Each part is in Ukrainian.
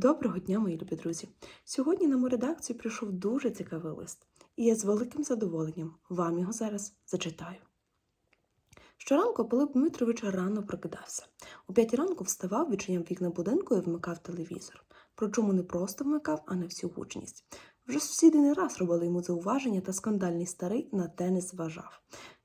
Доброго дня, мої любі друзі! Сьогодні на мою редакцію прийшов дуже цікавий лист, і я з великим задоволенням вам його зараз зачитаю. Щоранку Пилип Дмитрович рано прокидався. У п'ятій ранку вставав, відчиняв вікна будинку і вмикав телевізор. Причому не просто вмикав, а на всю гучність. Вже сусіди не раз робили йому зауваження, та скандальний старий на те не зважав.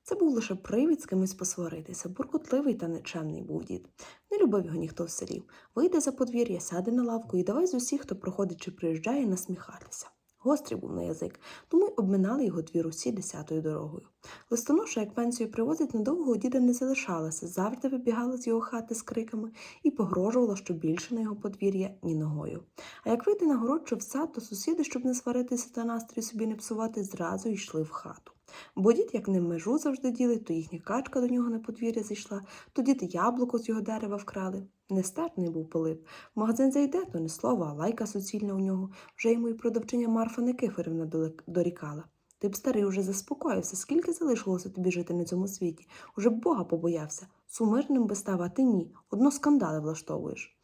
Це був лише привід з кимось посваритися, буркотливий та нечемний був дід. Не любив його ніхто в селі. Вийде за подвір'я, сяде на лавку і давай з усіх, хто проходить чи приїжджає, насміхатися. Гострий був на язик, тому й обминали його двір усі десятою дорогою. Листоноша, як пенсію привозить, надовго у діда не залишалася, завжди вибігала з його хати з криками і погрожувала, що більше на його подвір'я ні ногою. А як вийде на город чи в сад, то сусіди, щоб не сваритися та настрій собі не псувати, зразу йшли в хату. Бо дід, як ним межу завжди ділить, то їхня качка до нього на подвір'я зайшла, то дід яблуко з його дерева вкрали. Нестерпний був Пилип. В магазин зайде, то не слово, а лайка суцільна у нього. Вже йому і продавчиня Марфа Никифорівна дорікала. Ти б старий уже заспокоївся, скільки залишилося тобі жити на цьому світі? Уже б Бога побоявся. Сумирним би став, а ти ні. Одно скандали влаштовуєш.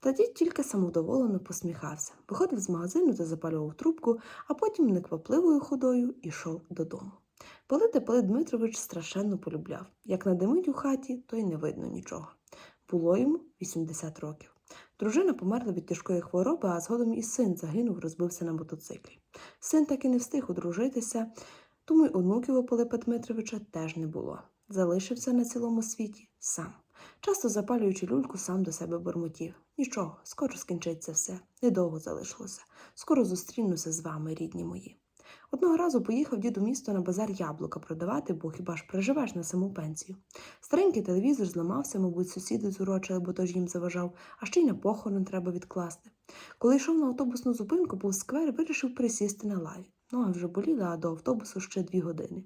Та дід тільки самовдоволено посміхався, виходив з магазину та запалював трубку, а потім неквапливою ходою ішов додому. Пилити Пилип Дмитрович страшенно полюбляв. Як надимить у хаті, то й не видно нічого. Було йому 80 років. Дружина померла від тяжкої хвороби, а згодом і син загинув, розбився на мотоциклі. Син так і не встиг одружитися, тому й онуків у Пилипа Дмитровича теж не було. Залишився на цілому світі сам. Часто запалюючи люльку, сам до себе бурмотів. Нічого, скоро скінчиться все, недовго залишилося. Скоро зустрінуся з вами, рідні мої. Одного разу поїхав дід у місто на базар яблука продавати, бо хіба ж проживеш на саму пенсію. Старенький телевізор зламався, мабуть, сусіди зурочили, бо тож їм заважав, а ще й на похорон треба відкласти. Коли йшов на автобусну зупинку, був сквер, вирішив присісти на лаві. Ноги вже боліли, а до автобусу ще дві години.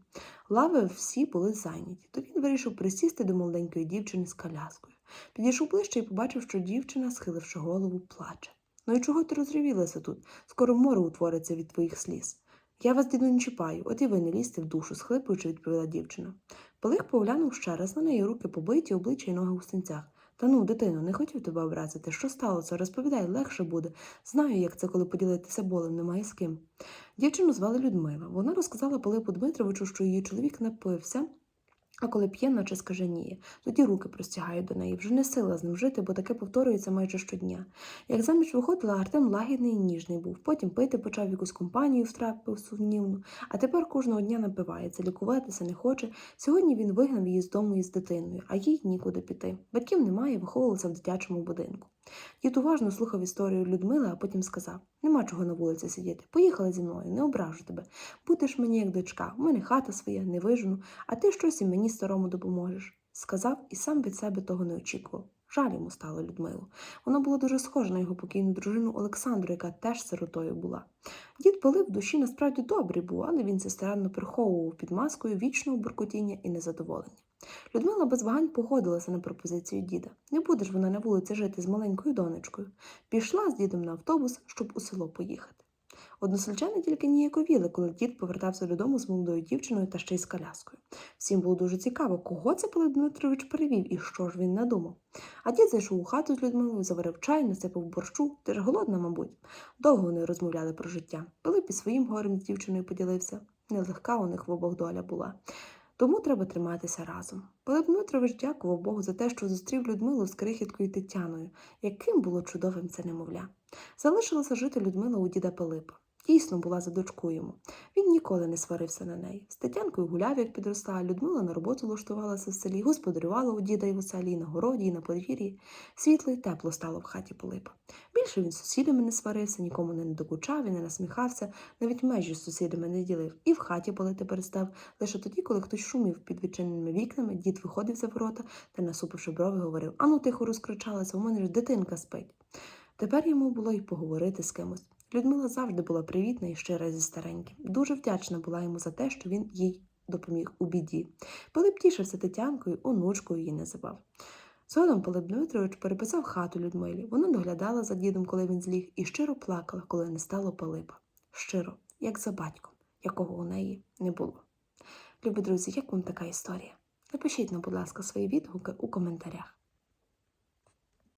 Лави всі були зайняті, то він вирішив присісти до молоденької дівчини з коляскою. Підійшов ближче і побачив, що дівчина, схиливши голову, плаче. Ну і чого ти розревілася тут? Скоро море утвориться від твоїх сліз. Я вас, діду, не чіпаю, от і ви не лізьте в душу, схлипуючи, відповіла дівчина. Полих поглянув ще раз на неї руки побиті, обличчя й ноги у стінцях. Та ну, дитино, не хотів тебе образити. Що сталося? Розповідай, легше буде. Знаю, як це, коли поділитися болем, немає з ким. Дівчину звали Людмила. Вона розказала Пилипу Дмитровичу, що її чоловік напився, а коли п'є, наче скаженіє. Тоді руки простягають до неї. Вже не сила з ним жити, бо таке повторюється майже щодня. Як заміж виходила, Артем лагідний і ніжний був. Потім пити почав якусь компанію, втрапив сумнівну, а тепер кожного дня напивається, лікуватися не хоче. Сьогодні він вигнав її з дому із дитиною, а їй нікуди піти. Батьків немає, виховувалася в дитячому будинку. Дід уважно слухав історію Людмили, а потім сказав: Нема чого на вулиці сидіти. Поїхали зі мною, не ображу тебе. Будеш мені як дочка, у мене хата своя, не вижену, а ти щось і мені старому допоможеш. Сказав і сам від себе того не очікував. Жаль йому стало Людмилу. Вона була дуже схожа на його покійну дружину Олександру, яка теж сиротою була. Дід Пилип в душі насправді добрий був, але він це старанно приховував під маскою вічного буркотіння і незадоволення. Людмила без вагань погодилася на пропозицію діда. Не буде ж вона на вулиці жити з маленькою донечкою. Пішла з дідом на автобус, щоб у село поїхати. Односельчани тільки ніяковіли, коли дід повертався додому з молодою дівчиною та ще й з коляскою. Всім було дуже цікаво, кого це Пилип Дмитрович перевів і що ж він надумав. А дід зайшов у хату з Людмилою, заварив чай, насипав борщу. Ти ж голодна, мабуть. Довго вони розмовляли про життя. Пилип і своїм горем з дівчиною поділився. Нелегка у них в обох доля була. Тому треба триматися разом. Пилип Дмитрович дякував Богу за те, що зустрів Людмилу з крихіткою Тетяною, яким було чудовим це немовля. Залишилася жити Людмила у діда Пилипа. Дійсно була за дочку йому. Він ніколи не сварився на неї. З Тетянкою гуляв, як підросла, Людмила на роботу влаштувалася в селі, господарювала у діда і в і на городі, і на подвір'ї. Світло й тепло стало в хаті Пилипа. Більше він з сусідами не сварився, нікому не докучав і не насміхався, навіть межі з сусідами не ділив, і в хаті палити перестав. Лише тоді, коли хтось шумів під відчиненими вікнами, дід виходив за ворота та, насупивши брови, говорив Ану, тихо розкричалася, у мене ж дитинка спить. Тепер йому було й поговорити з кимось. Людмила завжди була привітна і щира зі стареньким. Дуже вдячна була йому за те, що він їй допоміг у біді. Пилип тішився Тетянкою, онучкою її називав. Згодом Пилип Дмитрович переписав хату Людмилі. Вона доглядала за дідом, коли він зліг, і щиро плакала, коли не стало Пилипа. Щиро, як за батьком, якого у неї не було. Любі друзі, як вам така історія? Напишіть нам, будь ласка, свої відгуки у коментарях.